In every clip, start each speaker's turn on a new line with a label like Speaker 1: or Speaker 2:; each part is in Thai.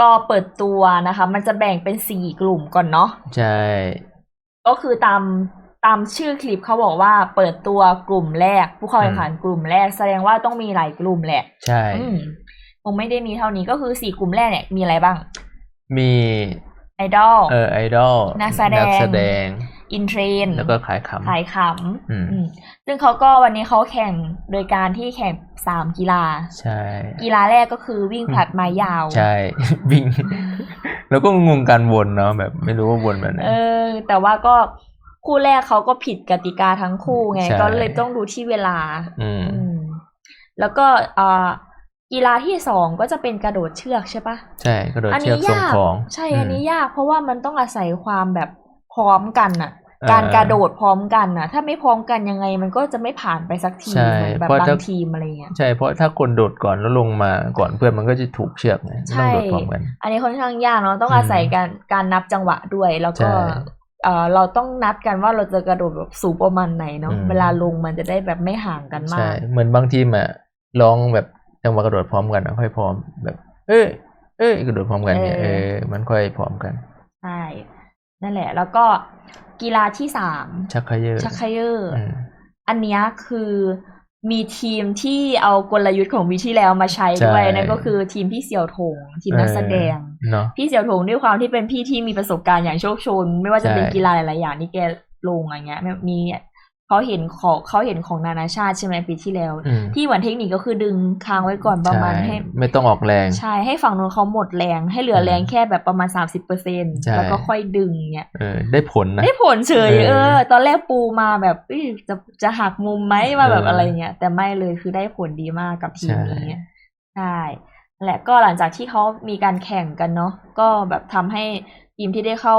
Speaker 1: ก็เปิดตัวนะคะ มันจะแบ่งเป็นสี่กลุ่มก่อนเนาะ
Speaker 2: ใช่
Speaker 1: ก็คือตามตามชื่อคลิปเขาบอกว่าเปิดตัวกลุ่มแรก ผู้เข้าแข่งขันกลุ่มแรก แสดงว่าต้องมีหลายกลุ่มแหละ
Speaker 2: ใช่
Speaker 1: อืมคงไม่ได้มีเท่านี้ก็คือสี่กลุ่มแรกเนี่ยมีอะไรบ้าง
Speaker 2: มี
Speaker 1: ไอดอล
Speaker 2: เออไอดอล
Speaker 1: นักแสดง
Speaker 2: นักแสดง
Speaker 1: อินเทรน
Speaker 2: แล้วก็ขายขำ
Speaker 1: ขายข
Speaker 2: อืมำ
Speaker 1: อืมซึ่งเขาก็วันนี้เขาแข่งโดยการที่แข่งสามกีฬา
Speaker 2: ใช่
Speaker 1: กีฬาแรกก็คือวิ่งผลัดไม้ยาว
Speaker 2: ใช่ วิ่ง แล้วก็งงการวนเนาะแบบ ไม่รู้ว่าวนแบบไหน
Speaker 1: เออ แต่ว่าก็คู่แรกเขาก็ผิดกติกาทั้งคู่ไง
Speaker 2: ใช่
Speaker 1: ก็เลยต้องดูที่เวลา
Speaker 2: อืม
Speaker 1: อืมแล้วก็อ่ากีฬาที่สองก็จะเป็นกระโดดเชือกใช่ปะ
Speaker 2: ใช่กระโดด
Speaker 1: อั
Speaker 2: เชือก
Speaker 1: นี้
Speaker 2: ส่ง
Speaker 1: ยาก
Speaker 2: ของ
Speaker 1: ใช่อันนี้ยากเพราะว่ามันต้องอาศัยความแบบพร้อมกันน่ะ
Speaker 2: เออ
Speaker 1: การกระโดดพร้อมกันน่ะถ้าไม่พร้อมกันยังไงมันก็จะไม่ผ่านไปสักที
Speaker 2: ใช่
Speaker 1: เหมือนแบบ
Speaker 2: เพราะ
Speaker 1: บา
Speaker 2: ถ้า
Speaker 1: งทีมอะไรเงี้ย
Speaker 2: ใช่เพราะถ้าคนโดดก่อนแล้วลงมาก่อนเพื่อนมันก็จะถูกเชือกไง
Speaker 1: ใช่
Speaker 2: ต้องโดดพร้อมกัน
Speaker 1: อันนี้ค่อนข้างยากเนาะต้อง
Speaker 2: อืม
Speaker 1: อาศัยการการนับจังหวะด้วยแล้วก็
Speaker 2: ใช่
Speaker 1: เออเราต้องนัดกันว่าเราจะกระโดดแบบสูงประมาณไหนเนาะ
Speaker 2: อืม
Speaker 1: เวลาลงมันจะได้แบบไม่ห่างกันมา
Speaker 2: ใช่
Speaker 1: ก
Speaker 2: เหมือนบางทีมอะร้องแบบจังหวะกระโดดพร้อมกันอะค่อยพร้อมแบบ เอ้ยเอ้ยกระโดดพร้อมกันเนี่ย
Speaker 1: เอ
Speaker 2: เอ
Speaker 1: อ
Speaker 2: อมันค่อยพร้อมกัน
Speaker 1: ใช่นั่นแหละ แล้วก็ กีฬาที่สาม
Speaker 2: ชักเขยอ
Speaker 1: ชักเขยอร์
Speaker 2: อืม
Speaker 1: อันเนี้ยคือมีทีมที่เอากลยุทธ์ของวีที่แล้วมาใช้ด้วย
Speaker 2: ใช่
Speaker 1: นั่นก็คือทีมพี่เสี่ยวถง ทีมนักแสดง
Speaker 2: เออเนาะ
Speaker 1: พี่เสี่ยวถงด้วยความที่เป็นพี่ที่มีประสบการณ์อย่างโชคโชน ไม่ว่าจะเป็น
Speaker 2: ใช่
Speaker 1: กีฬาหลายๆอย่างที่แกลงอะไรเงี้ยมี เขาเห็นของเขาเห็นของนานาชาติใช่ไหมปีที่แล้ว
Speaker 2: อืม
Speaker 1: ที่เหมือนเทคนิคก็คือดึงค้างไว้ก่อนประมาณ
Speaker 2: ใช่
Speaker 1: ให้
Speaker 2: ไม่ต้องออกแรง
Speaker 1: ใช่ให้ฝั่งนู้นเขาหมดแรงให้เหลือแรง
Speaker 2: อืม
Speaker 1: แค่แบบประมาณสามสิบเปอร์เซ็น
Speaker 2: ใช่
Speaker 1: แล้วก็ค่อยดึงเนี่ย
Speaker 2: เออได้ผลนะ
Speaker 1: ได้ผลเฉย
Speaker 2: เออ
Speaker 1: เออตอนแรกปูมาแบบเอ้ยจะจะหักมุมไหมมาแบบ
Speaker 2: เอออ
Speaker 1: อะไรเงี้ยแต่ไม่เลยคือได้ผลดีมากกับทีม
Speaker 2: ใช่
Speaker 1: นี้ใช่และก็หลังจากที่เขามีการแข่งกันเนาะก็แบบทำให้ ทีมที่ได้เข้า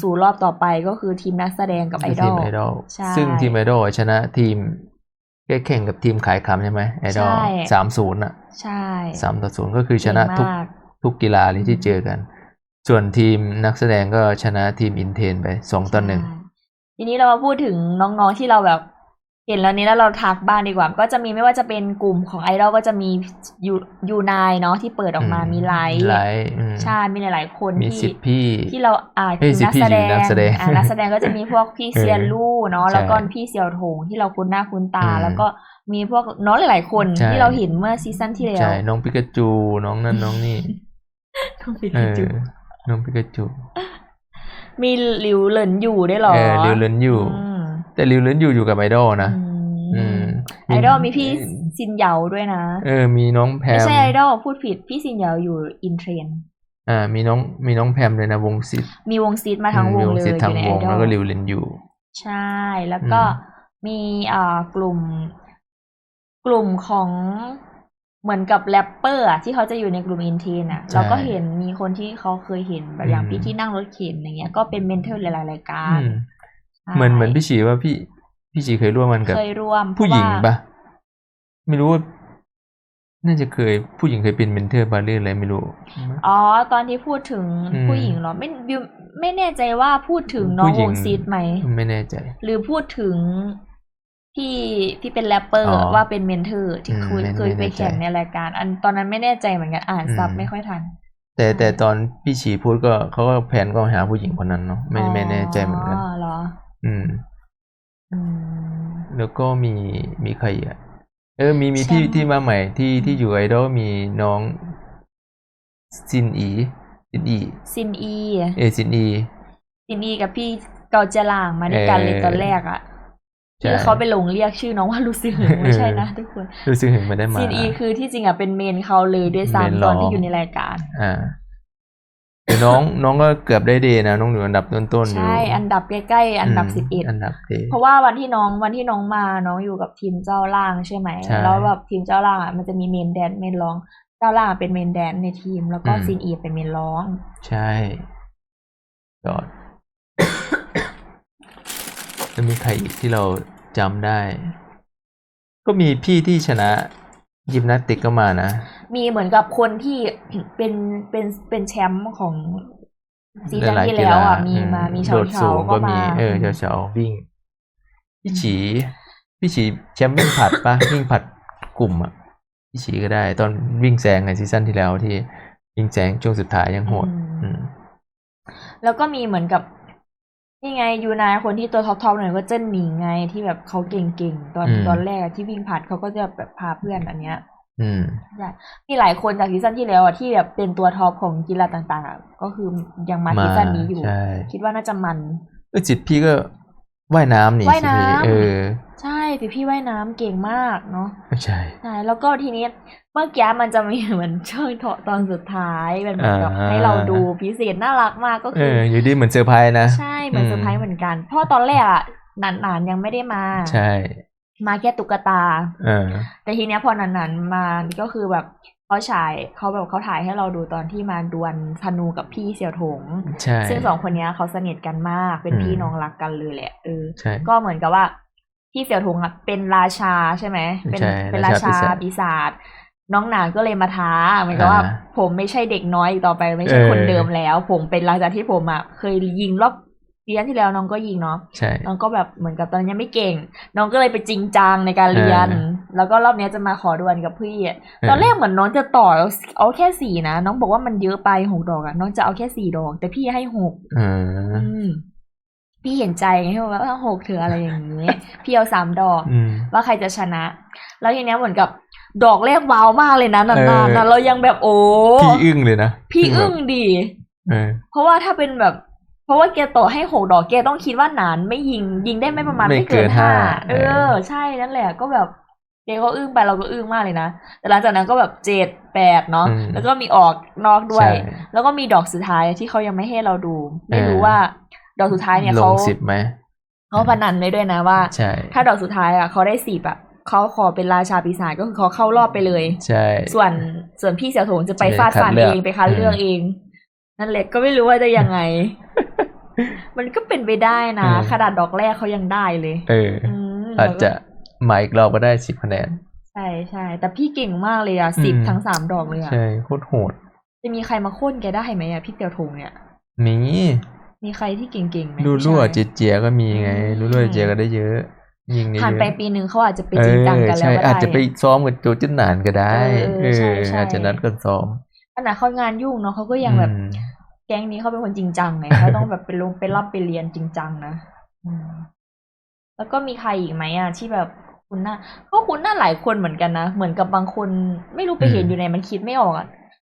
Speaker 1: สู่รอบต่อไปก็คือทีมนักแสดงกับไอด
Speaker 2: ที
Speaker 1: อ
Speaker 2: ม
Speaker 1: ล
Speaker 2: ไอดอล
Speaker 1: ใช่
Speaker 2: ซึ่งทีมไอดอลชนะทีมแก้แข่งกับทีมขายคำใช่ไหมไอดอล
Speaker 1: ใช่
Speaker 2: สามศูนย์อะ
Speaker 1: ใช่
Speaker 2: สามต่อศูนย์ก็คือชนะทุก
Speaker 1: เก่งมาก
Speaker 2: ทุกกีฬาเลยที่เจอกัน ส่วนทีมนักแสดงก็ชนะทีมอินเทนไปสองต่อหนึ่ง
Speaker 1: ใช่ทีนี้เรามาพูดถึงน้องๆที่เราแบบ เห็นแล้วนี้แล้วเราทักบ้างดีกว่า ก็จะมีไม่ว่าจะเป็นกลุ่มของไอดอลก็จะมียูยูนายเนาะที่เปิดออกมามีไลท์
Speaker 2: ไลท์อืม
Speaker 1: ใช่มีหลาย ๆ คน
Speaker 2: มี
Speaker 1: ที่
Speaker 2: สิทธิ์พี่
Speaker 1: ที่เราอ่า
Speaker 2: เอ้ย
Speaker 1: คือนัก
Speaker 2: สิ
Speaker 1: แส
Speaker 2: พี่
Speaker 1: ด
Speaker 2: อยู่
Speaker 1: ง
Speaker 2: นักแสดง
Speaker 1: อ่านักแสดงก็จะมีพวกพี่เซียนลู่เนาะ
Speaker 2: ใช่
Speaker 1: แล้วก็พี่เซียวถงที่เราคุ้นหน้าคุ้นตา
Speaker 2: อืม
Speaker 1: แล้วก็มีพวกน้องหลาย ๆ คน
Speaker 2: ใช่
Speaker 1: ที่เราเห็นเมื่อซีซั่นที่แล้ว
Speaker 2: ใช่น้องปิกาจูน้องนั่นน้องนี่
Speaker 1: ต้องไป
Speaker 2: เอ
Speaker 1: ดู
Speaker 2: อน้องปิกาจู
Speaker 1: มีหลิวเหลินอยู่ด้วยเหรอ
Speaker 2: เออริวเลนอยู่
Speaker 1: ม
Speaker 2: แต่ริวเลนอยู่อยู่กับไอดอลนะอืม
Speaker 1: ไอดอลมีพี่ซินเหยาด้วยนะ
Speaker 2: เออ มีน้องแพ
Speaker 1: ไม่
Speaker 2: ม
Speaker 1: ใช่ไอดอลพูดผิดพี่ซินเหยาอยู่อินเทรน
Speaker 2: อ่า มีน้องมีน้องแพมเลยนะวงซิด
Speaker 1: มีวงซีดมาทั้งวงเลย
Speaker 2: ซิดทั้ง
Speaker 1: อยู่ใน
Speaker 2: วง
Speaker 1: ไอดอ
Speaker 2: แล้ว
Speaker 1: ล
Speaker 2: ก็ริวเลนอยู่
Speaker 1: ใช่ แล้วก็
Speaker 2: อืม
Speaker 1: มีอ่ากลุ่ม กลุ่มของเหมือนกับแรปเปอร์อะที่เขาจะอยู่ในกลุ่มอินเทนอะเราก็เห็นมีคนที่เขาเคยเห็นแบบอย่าง
Speaker 2: อืม
Speaker 1: พี่ที่นั่งรถเข็นอย่างเงี้ยก็เป็นเมนเทอร์หลายๆรายการ
Speaker 2: อืม
Speaker 1: ใช่
Speaker 2: เหมือนเหมือนพี่ฉีว่าพี่ พี่ฉีเคยร่วมกันกับ
Speaker 1: เคยร่วม
Speaker 2: ผู้หญิง
Speaker 1: เพราะว่า
Speaker 2: ปะไม่รู้ว่าน่าจะเคยผู้หญิงเคยเป็นเมนเทอร์บาเรื่ออะไรไม่รู้
Speaker 1: อ๋อ ตอนที่พูดถึง
Speaker 2: อืม
Speaker 1: ผู้หญิงเหรอ ไม่บิวไม่แน่ใจว่าพูดถึงน้อง
Speaker 2: ผู้หญิ
Speaker 1: ว
Speaker 2: ง
Speaker 1: งซีดไหม
Speaker 2: ไม่แน่ใจ
Speaker 1: หรือพูดถึงพี่ที่เป็นแรปเปอร์
Speaker 2: อ๋อ
Speaker 1: ว่าเป็นเมนเทอร์ ที่
Speaker 2: อืม
Speaker 1: เคย
Speaker 2: ไม่
Speaker 1: เคยไป
Speaker 2: ไม่แน่ใจ
Speaker 1: แข่งในรายการ อันตอนนั้นไม่แน่ใจเหมือนกันอ่านซับ
Speaker 2: อืม
Speaker 1: ไม่ค่อยทัน
Speaker 2: แต่แต่ตอนพี่ฉีพูดก็เขาก็แผนก็หาผู้หญิงคนนั้นเนาะไม่ไม่แน่ใจเหมือนกัน
Speaker 1: อ๋อเหรอ
Speaker 2: อืม
Speaker 1: อืม
Speaker 2: แล้วก็มีมีใครอีกอะ เออ มีมีที่
Speaker 1: แชมป์
Speaker 2: ที่มาใหม่ที่ที่อยู่ไอดอลมีน้องซินอีซินอี
Speaker 1: ซินอี
Speaker 2: เออซินอี
Speaker 1: ซินอีกับพี่กเราจะล่างมาด้วยกันเลย
Speaker 2: เออ
Speaker 1: ตอนแรกอะ
Speaker 2: ใช่
Speaker 1: ที่เขาไปหลงเรียกชื่อน้องว่าลูซิหึงไม่ใช่นะทุกคน
Speaker 2: รู้สึกถึงไม่ได้มา
Speaker 1: ซีนอีคือที่จริงอะเป็นเมนเขาเลยด้วย
Speaker 2: เมน
Speaker 1: ซ้ำตอนที่
Speaker 2: ร้อง
Speaker 1: อยู่ในรายการ
Speaker 2: อ่า แต่น้องน้องก็เกือบได้เดย์นะน้องอยู่อันดับต้นๆอยู่
Speaker 1: ใช่ อันดับใกล้ๆอันดับ
Speaker 2: ม
Speaker 1: สิบเอ็ด
Speaker 2: อันดับเดย์
Speaker 1: เพราะว่าวันที่น้องวันที่น้องมาน้องอยู่กับทีมเจ้าล่างใช่ไหม
Speaker 2: ใช่
Speaker 1: แล้วแบบทีมเจ้าล่างอะมันจะมีเมนแดนเมนร้อง เจ้าล่างเป็นเมนแดนในทีม แล้วก็
Speaker 2: อืม
Speaker 1: ซีนอีเป็นเมนร้อง
Speaker 2: ใช่ยอดจะมีใครอีกที่เราจำได้ ก็มีพี่ที่ชนะยิมนาสติกก็มานะ
Speaker 1: มีเหมือนกับคนที่เป็นเป็นเป็นแชมป์ของซีซั่น
Speaker 2: หายๆ
Speaker 1: ที่แล้วอะ
Speaker 2: กีฬ
Speaker 1: มีมา
Speaker 2: อื
Speaker 1: มี
Speaker 2: โด
Speaker 1: เชา
Speaker 2: ด
Speaker 1: เชา
Speaker 2: สูง
Speaker 1: ก็
Speaker 2: ก็มี
Speaker 1: มา
Speaker 2: เออเชาเชาวิ่ง พี่ฉีพี่ฉีแชมป์วิ่งผัดปะวิ่งผัดกลุ่มอะพี่ฉีก็ได้ ตอนวิ่งแซงในซีซั่นที่แล้วที่วิ่งแซงช่วงสุดท้ายยังโหด
Speaker 1: อืม
Speaker 2: อืม
Speaker 1: แล้วก็มีเหมือนกับนี่ไงยูนายคนที่ตัวท็อปทอปหน่อยก็เจิ้นหมิงไงที่แบบเขาเก่งๆตอน
Speaker 2: อืม
Speaker 1: ตอนแรกอะที่วิ่งผ่านเขาก็จะแบบพาเพื่อนอันเนี้ย
Speaker 2: อืม
Speaker 1: มีหลายคนจากซีซั่นที่แล้วอะที่แบบเป็นตัวท็อปของกีฬาต่างๆอะก็คือยังมาซีซั่นนี้อยู่
Speaker 2: ใช่
Speaker 1: คิดว่าน่าจะมัน
Speaker 2: เออจิตพี่ก็ว่ายน้ำนี่
Speaker 1: ว่ายน้ำ
Speaker 2: สิพี่เออ
Speaker 1: ใช่พี่พี่ว่ายน้ำเก่งมากเนาะ
Speaker 2: ใช่
Speaker 1: ใช่แล้วก็ทีนี้เมื่อกี้มันจะมีเหมือนช่วงตอนสุดท้ายเป็นเหมือนกับ
Speaker 2: อ่า
Speaker 1: ให้เราดูพิเศษน่ารักมากก็
Speaker 2: เอ
Speaker 1: คือ
Speaker 2: ออยู่ดีเหมือนเซอร์ไพรส์นะ
Speaker 1: ใช่เหมือนเซอร์ไพรส์เหมือนกันเพราะว่าตอนแรกอะหนานๆยังไม่ได้มา
Speaker 2: ใช่
Speaker 1: มาแค่ตุ๊กตา
Speaker 2: เออ
Speaker 1: แต่ทีเนี้ยพอนานๆมาก็คือแบบเขาฉายเขาแบบเขาถ่ายให้เราดูตอนที่มาดวลธนูกับพี่เสี่ยวถง
Speaker 2: ใช่
Speaker 1: ซึ่งสองคนเนี้ยเขาสนิทกันมาก เป็น
Speaker 2: อืม
Speaker 1: พี่น้องรักกันเลยแหละเออ
Speaker 2: ใช่
Speaker 1: ก็เหมือนกับว่าพี่เสี่ยวถงอะเป็นราชาใช่ไหมเป็น
Speaker 2: ใช่
Speaker 1: เป็นรา
Speaker 2: รา
Speaker 1: ชา
Speaker 2: ชาปีศาจ
Speaker 1: ปีศาจน้องหนานก็เลยมาท้าเหมือนกับว่า
Speaker 2: อ่า
Speaker 1: ผมไม่ใช่เด็กน้อยอีกต่อไปไม่ใช่
Speaker 2: เออ
Speaker 1: คนเดิมแล้ว ผมเป็นหลังจากที่ผมอะเคยยิงรอบ เรียนที่แล้วน้องก็ยิงเนาะ
Speaker 2: ใช่
Speaker 1: น้องก็แบบเหมือนกับตอนนนยังไม่เก่ง น้องก็เลยไปจริงจังในการเรียน
Speaker 2: เออ
Speaker 1: แล้วก็รอบเนี้ยจะมาขอดวลกับพี่อะตอนแรกเหมือนน้องจะต่อเอาเอาแค่สี่นะน้องบอกว่ามันเยอะไปหกดอกอะน้องจะเอาแค่สี่ดอก แต่พี่ให้หก
Speaker 2: เออ
Speaker 1: อืมพี่เห็นใจไงที่ว่าเออหกเธออะไรอย่างนี้ พี่เอาสามดอก
Speaker 2: อืม
Speaker 1: ว่าใครจะชนะ แล้วทีเนี้ยเหมือนกับดอกแรกว้าวมากเลยนะนานๆ
Speaker 2: เอ
Speaker 1: นะ
Speaker 2: อ
Speaker 1: เรายังแบบโอ้
Speaker 2: พี่อึ้งเลยนะ
Speaker 1: พี่อึ้ง
Speaker 2: แบบ
Speaker 1: ดี
Speaker 2: เออ
Speaker 1: เพราะว่าถ้าเป็นแบบ เพราะว่าแกต่อให้หกดอกแกต้องคิดว่าหนานไม่ยิงยิงได้ไม่ประมาณ
Speaker 2: ไม่
Speaker 1: ไม่เกิน
Speaker 2: เกิน
Speaker 1: ห้า
Speaker 2: ห้า
Speaker 1: เอ
Speaker 2: เอ
Speaker 1: อ
Speaker 2: อ
Speaker 1: ใช่นั่นแหละก็แบบแกก็อึ้งไปเราก็อึ้งมากเลยนะ แต่หลังจากนั้นก็แบบเจ็ดแปดเนาะ
Speaker 2: อืม
Speaker 1: แล้วก็มีออกนอกด้วย
Speaker 2: ใช่
Speaker 1: แล้วก็มีดอกสุดท้ายที่เขายังไม่ให้เราดู ไม่รู้
Speaker 2: เออ
Speaker 1: ว่า ดอกสุดท้ายเนี่ย
Speaker 2: ล
Speaker 1: เขา
Speaker 2: งสิบไหม
Speaker 1: เขาพนันไว้ด้วยนะว่า
Speaker 2: ใช่
Speaker 1: ถ้าดอกสุดท้ายอะเขาได้สิบอะเขาขอเป็นราชาปีศาจก็คือเขาเข้ารอบไปเลย
Speaker 2: ใช่
Speaker 1: ส่วนส่วนพี่เสี่ยวถงจะไป
Speaker 2: จะ
Speaker 1: ฟาดฟัน
Speaker 2: คัดเลื
Speaker 1: เอ
Speaker 2: อก
Speaker 1: งไปคัดเลือก
Speaker 2: อืม
Speaker 1: เอง นั่นแหละก็ไม่รู้ว่าจะยังไง มันก็เป็นไปได้นะ
Speaker 2: เออ
Speaker 1: ขนาดดอกแรกเขายังได้เลย
Speaker 2: เออ
Speaker 1: อืม
Speaker 2: อาจจะมาอีกรอบก็ได้สิบคะแนน
Speaker 1: ใช่ใช่แต่พี่เก่งมากเลยอะสิบ
Speaker 2: อืม
Speaker 1: ทั้งสามดอกเลยอะ
Speaker 2: ใช่โคตรโหด
Speaker 1: จะมีใครมาโค่นแกได้ไหมอะพี่เตียวถงเนี่ย
Speaker 2: มี
Speaker 1: มีใครที่เก่งๆไหม
Speaker 2: ดูรั่ว
Speaker 1: ผู้ชาย
Speaker 2: เจเจียก็มีไง
Speaker 1: อืม
Speaker 2: ดูรั่วเจเจียก็ได้เยอะ ยิงได้เยอะ
Speaker 1: ผ่านไปปีหนึ่งเขาอาจจะไป
Speaker 2: เอ
Speaker 1: จริง
Speaker 2: อ
Speaker 1: จังกันแล้ว
Speaker 2: ใช่
Speaker 1: ก็ได้
Speaker 2: อาจจะไปซ้อมกับโจจุนหนานก็ได้
Speaker 1: เออเออใช่ใช่
Speaker 2: อาจจะนัดกันซ้อม
Speaker 1: ขนาดเขางานยุ่งเนาะเขาก็ยังแบบ
Speaker 2: อืม
Speaker 1: แก๊งนี้เขาเป็นคนจริงจังไงเขาต้องแบบไปลงไปรับไปเรียนจริงจังนะอืมแล้วก็มีใครอีกไหมอะที่แบบคุณหน้าก็คุณหน้าหลายคนเหมือนกันนะเหมือนกับบางคนไม่รู้ไปเห็น
Speaker 2: อืม
Speaker 1: อยู่ไหนมันคิดไม่ออกอะ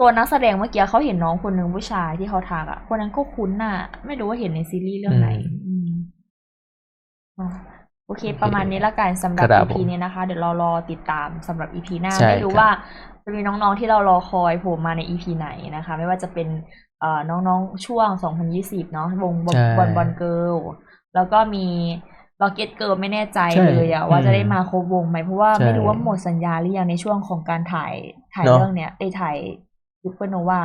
Speaker 1: ตัวนักแสดงเมื่อกี้เขาเห็นน้องคนหนึ่งผู้ชายที่เขาทักอะคนนั้นก็คุ้นหน้า ไม่รู้ว่าเห็นในซีรีส์เรื่องไหนอืมอ๋อโอเค ประมาณนี้ละกันสำหรับ
Speaker 2: ครับ
Speaker 1: EP นี้นะคะ เดี๋ยวเรารอติดตามสำหรับ EP หน้า
Speaker 2: ใช่
Speaker 1: ไม่รู้
Speaker 2: ครับ
Speaker 1: ว่าจะมีน้องๆที่เรารอคอยโผล่มาใน EP ไหนนะคะ ไม่ว่าจะเป็นเอ่อ น้องๆ ช่วง 2020 เนาะวงบอล
Speaker 2: ใช่
Speaker 1: บอลบอลเกิลแล้วก็มี Rocket Girl ไม่แน่ใจ
Speaker 2: ใช่
Speaker 1: เลยอะว่า
Speaker 2: อืม
Speaker 1: จะได้มาครบวงไหมเพราะว่า
Speaker 2: ใช่
Speaker 1: ไม่รู้ว่าหมดสัญญาหรือยังในช่วงของการถ่ายถ่าย
Speaker 2: เนอะ
Speaker 1: เรื่องเนี้ยไอยถ่ายซูเปอร์โนวา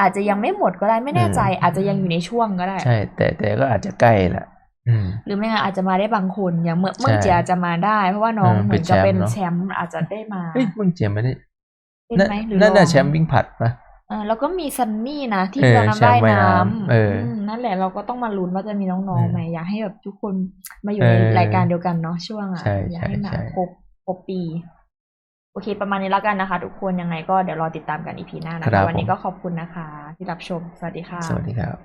Speaker 1: อาจจะยังไม่หมดก็ได้ไม่แน่ใจ
Speaker 2: อืม
Speaker 1: อาจจะยังอยู่ในช่วงก็ได้
Speaker 2: ใช่ แต่แต่ก็อาจจะใกล้ละอืม
Speaker 1: หรือไม่งั้นอาจจะมาได้บางคนอย่างเมื่อ
Speaker 2: ใช่
Speaker 1: เมื่อเจียอาจจะมาได้ เพราะว่าน้อง
Speaker 2: เออ
Speaker 1: เหมือนจะ
Speaker 2: เป็
Speaker 1: เป็น
Speaker 2: น
Speaker 1: แช
Speaker 2: แช
Speaker 1: ม
Speaker 2: มป์
Speaker 1: ป์อาจจะได้มา
Speaker 2: เฮ้ยมึงเจียไม่ได้
Speaker 1: เป็น
Speaker 2: น่า
Speaker 1: ไหมหรือ
Speaker 2: น่า
Speaker 1: ล
Speaker 2: จะ
Speaker 1: อง
Speaker 2: แชมป์วิ่งผลัดปะ
Speaker 1: อ่าแล้วก็มีซันนี่นะที่
Speaker 2: เออ
Speaker 1: เรือน้ำ
Speaker 2: แชมป์
Speaker 1: ว่าย
Speaker 2: ว่าย
Speaker 1: น้
Speaker 2: น้ำเออำอื
Speaker 1: มนั่นแหละเราก็ต้องมาลุ้นว่าจะมีน้อง
Speaker 2: อื
Speaker 1: ๆ
Speaker 2: ม
Speaker 1: ไหมอยากให้แบบทุกคนมาอยู่
Speaker 2: เอ
Speaker 1: ใน
Speaker 2: อ
Speaker 1: รายการเดียวกันเนาะช่วงอะ
Speaker 2: ใช่
Speaker 1: อยาก
Speaker 2: ใช่
Speaker 1: ให้มา
Speaker 2: ใช่
Speaker 1: ครบครบปี โอเค ประมาณนี้แล้วกันนะคะ ทุกคนยังไงก็เดี๋ยวรอติดตามกันอีพีหน้านะ
Speaker 2: ครั
Speaker 1: คะ
Speaker 2: บ
Speaker 1: วันนี้
Speaker 2: ผม
Speaker 1: ก็ขอบคุณนะคะ ที่รับชม สวัสดีค่ะ
Speaker 2: สวัสดีครับ